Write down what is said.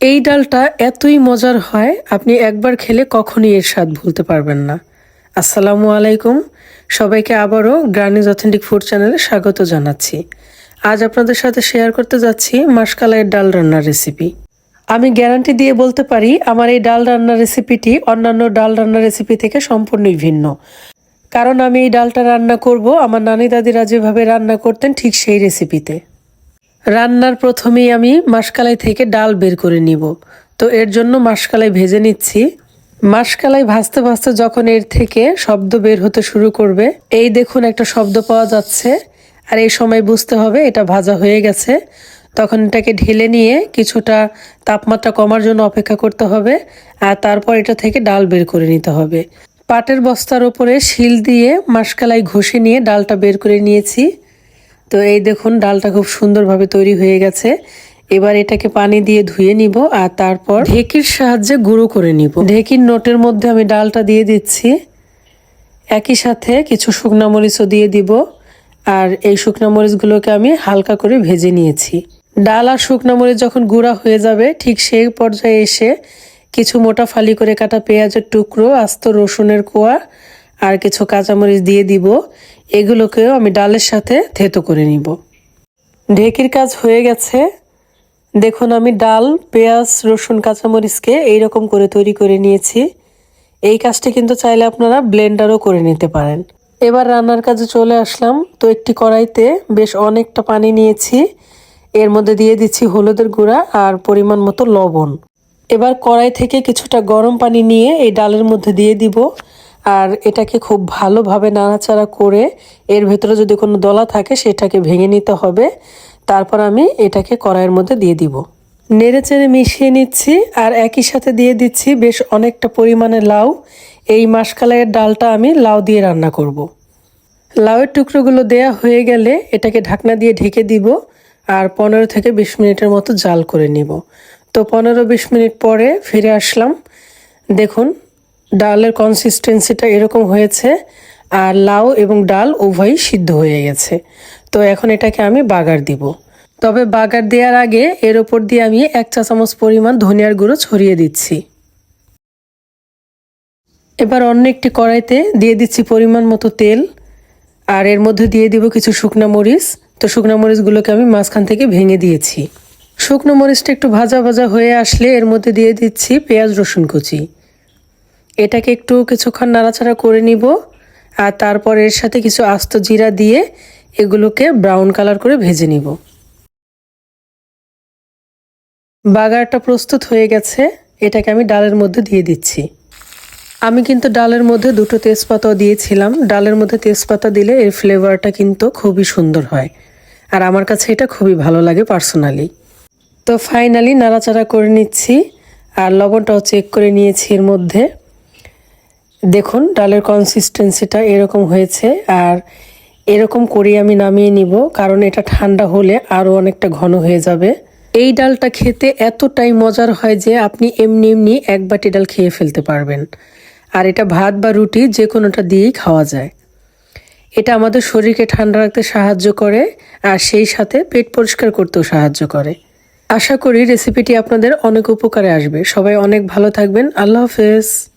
এই ডালটা এতই মজার হয়, আপনি একবার খেলে কখনই এর স্বাদ ভুলতে পারবেন না। আসসালামু আলাইকুম। সবাইকে আবারও গ্রানিজ অথেন্টিক ফুড চ্যানেলে স্বাগত জানাচ্ছি। আজ আপনাদের সাথে শেয়ার করতে যাচ্ছি মাসকালাইয়ের ডাল রান্নার রেসিপি। আমি গ্যারান্টি দিয়ে বলতে পারি, আমার এই ডাল রান্নার রেসিপিটি অন্যান্য ডাল রান্নার রেসিপি থেকে সম্পূর্ণই ভিন্ন। কারণ আমি এই ডালটা রান্না করব, আমার নানি দাদিরা যেভাবে রান্না করতেন ঠিক সেই রেসিপিতে। রান্নার প্রথমেই আমি মাসকালাই থেকে ডাল বের করে নিব। তো এর জন্য মাসকালাই ভেজে নিচ্ছি। মাসকালাই ভাজতে ভাজতে যখন এর থেকে শব্দ বের হতে শুরু করবে, এই দেখুন একটা শব্দ পাওয়া যাচ্ছে। আর এই সময় বুঝতে হবে এটা ভাজা হয়ে গেছে। তখন এটাকে ঢেলে নিয়ে কিছুটা তাপমাত্রা কমার জন্য অপেক্ষা করতে হবে। আর তারপর এটা থেকে ডাল বের করে নিতে হবে। পাটের বস্তার ওপরে শিল দিয়ে মাসকালাই ঘষে নিয়ে ডালটা বের করে নিয়েছি। তো এই দেখুন, ডালটা খুব সুন্দরভাবে তৈরি হয়ে গেছে। এবার এটাকে পানি দিয়ে ধুয়ে নিব আর তারপর ঢেকির সাহায্যে গুঁড়ো করে নিব। ঢেকির নোটের মধ্যে আমি ডালটা দিয়ে দিচ্ছি। একই সাথে কিছু শুকনো মরিচও দিয়ে দিব আর এই শুকনো মরিচগুলোকে আমি হালকা করে ভেজে নিয়েছি। ডাল আর শুকনো মরিচ যখন গুঁড়া হয়ে যাবে, ঠিক সেই পর্যায়ে এসে কিছু মোটা ফালি করে কাটা পেঁয়াজের টুকরো, আস্ত রসুনের কোয়া আর কিছু কাঁচামরিচ দিয়ে দিব। এগুলোকেও আমি ডালের সাথে থেতো করে নিব। ঢেকির কাজ হয়ে গেছে। দেখুন, আমি ডাল, পেঁয়াজ, রসুন, কাঁচামরিচকে এইরকম করে তৈরি করে নিয়েছি। এই কাজটি কিন্তু চাইলে আপনারা ব্লেন্ডারও করে নিতে পারেন। এবার রান্নার কাজে চলে আসলাম। তো একটি কড়াইতে বেশ অনেকটা পানি নিয়েছি। এর মধ্যে দিয়ে দিচ্ছি হলুদের গুঁড়া আর পরিমাণ মতো লবণ। এবার কড়াই থেকে কিছুটা গরম পানি নিয়ে এই ডালের মধ্যে দিয়ে দিব। আর এটাকে খুব ভালোভাবে নাড়াচাড়া করে এর ভেতরে যদি কোনো দলা থাকে সেটাকে ভেঙে নিতে হবে। তারপর আমি এটাকে কড়াইয়ের মধ্যে দিয়ে দিব। নেড়ে চেড়ে মিশিয়ে নিচ্ছি আর একই সাথে দিয়ে দিচ্ছি বেশ অনেকটা পরিমাণে লাউ। এই মাসকালাইয়ের ডালটা আমি লাউ দিয়ে রান্না করব। লাউয়ের টুকরোগুলো দেয়া হয়ে গেলে এটাকে ঢাকনা দিয়ে ঢেকে দিব আর পনেরো থেকে বিশ মিনিটের মতো জাল করে নিব। তো পনেরো বিশ মিনিট পরে ফিরে আসলাম। দেখুন ডালের কনসিস্টেন্সিটা এরকম হয়েছে, আর লাউ এবং ডাল উভয়ই সিদ্ধ হয়ে গেছে। তো এখন এটাকে আমি বাগার দিব। তবে বাগার দেওয়ার আগে এর ওপর দিয়ে আমি এক চা চামচ পরিমাণ ধনিয়ার গুঁড়ো ছড়িয়ে দিচ্ছি। এবার অন্য একটি কড়াইতে দিয়ে দিচ্ছি পরিমাণ মতো তেল, আর এর মধ্যে দিয়ে দিব কিছু শুকনো মরিচ। তো শুকনো মরিচগুলোকে আমি মাঝখান থেকে ভেঙে দিয়েছি। শুকনো মরিচটা একটু ভাজা ভাজা হয়ে আসলে এর মধ্যে দিয়ে দিচ্ছি পেঁয়াজ রসুন কুচি। এটাকে একটু কিছুক্ষণ নাড়াচাড়া করে নিব আর তারপর এর সাথে কিছু আস্ত জিরা দিয়ে এগুলোকে ব্রাউন কালার করে ভেজে নিব। বাগারটা প্রস্তুত হয়ে গেছে, এটাকে আমি ডালের মধ্যে দিয়ে দিচ্ছি। আমি কিন্তু ডালের মধ্যে দুটো তেজপাতাও দিয়েছিলাম। ডালের মধ্যে তেজপাতা দিলে এর ফ্লেভারটা কিন্তু খুবই সুন্দর হয় আর আমার কাছে এটা খুবই ভালো লাগে পার্সোনালি। তো ফাইনালি নাড়াচাড়া করে নিচ্ছি আর লবণটাও চেক করে নিয়েছি এর মধ্যে। দেখুন, ডালের কনসিস্টেন্সিটা এরকম হয়েছে আর এরকম করেই আমি নামিয়ে নিব, কারণ এটা ঠান্ডা হলে আরও অনেকটা ঘন হয়ে যাবে। এই ডালটা খেতে এতটাই মজার হয় যে আপনি এমনি এমনি এক বাটি ডাল খেয়ে ফেলতে পারবেন। আর এটা ভাত বা রুটি যে কোনোটা দিয়েই খাওয়া যায়। এটা আমাদের শরীরকে ঠান্ডা রাখতে সাহায্য করে আর সেই সাথে পেট পরিষ্কার করতেও সাহায্য করে। আশা করি রেসিপিটি আপনাদের অনেক উপকারে আসবে। সবাই অনেক ভালো থাকবেন। আল্লাহ হাফেজ।